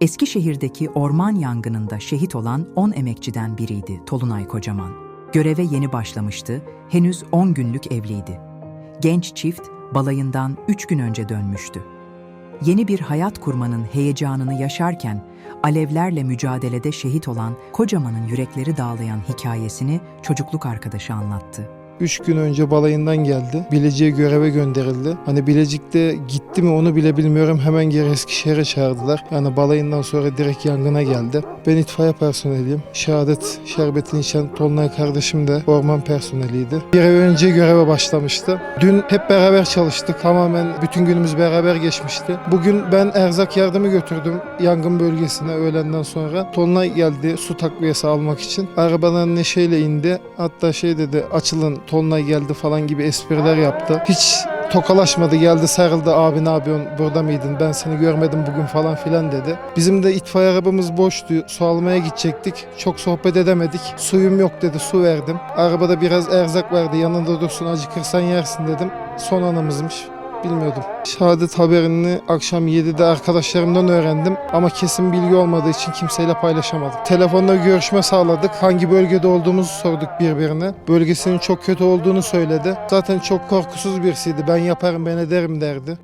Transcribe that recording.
Eskişehir'deki orman yangınında şehit olan 10 emekçiden biriydi Tolunay Kocaman. Göreve yeni başlamıştı, henüz 10 günlük evliydi. Genç çift balayından 3 gün önce dönmüştü. Yeni bir hayat kurmanın heyecanını yaşarken alevlerle mücadelede şehit olan Kocaman'ın yürekleri dağlayan hikayesini çocukluk arkadaşı anlattı. Üç gün önce balayından geldi. Bilecik'e göreve gönderildi. Hani Bilecik'te gitti mi onu bile bilmiyorum. Hemen geri Eskişehir'e çağırdılar. Yani balayından sonra direkt yangına geldi. Ben itfaiye personeliyim. Şehadet şerbetini içen Tolunay kardeşim de orman personeliydi. Bir ay önce göreve başlamıştı. Dün hep beraber çalıştık. Tamamen bütün günümüz beraber geçmişti. Bugün ben erzak yardımı götürdüm yangın bölgesine öğlenden sonra. Tolunay geldi su takviyesi almak için. Arabadan neşeyle indi. Hatta şey dedi açılın Tolunay geldi falan gibi espriler yaptı. Hiç tokalaşmadı geldi sarıldı. Abi ne yapıyorsun? Burada mıydın? Ben seni görmedim bugün falan filan dedi. Bizim de itfaiye arabamız boştu. Su almaya gidecektik. Çok sohbet edemedik. Suyum yok dedi. Su verdim. Arabada biraz erzak vardı. Yanında dursun acıkırsan yersin dedim. Son anımızmış. Bilmiyordum. Şehadet haberini akşam 7'de arkadaşlarımdan öğrendim ama kesin bilgi olmadığı için kimseyle paylaşamadım. Telefonla görüşme sağladık. Hangi bölgede olduğumuzu sorduk birbirine. Bölgesinin çok kötü olduğunu söyledi. Zaten çok korkusuz birisiydi. Ben yaparım ben ederim derdi.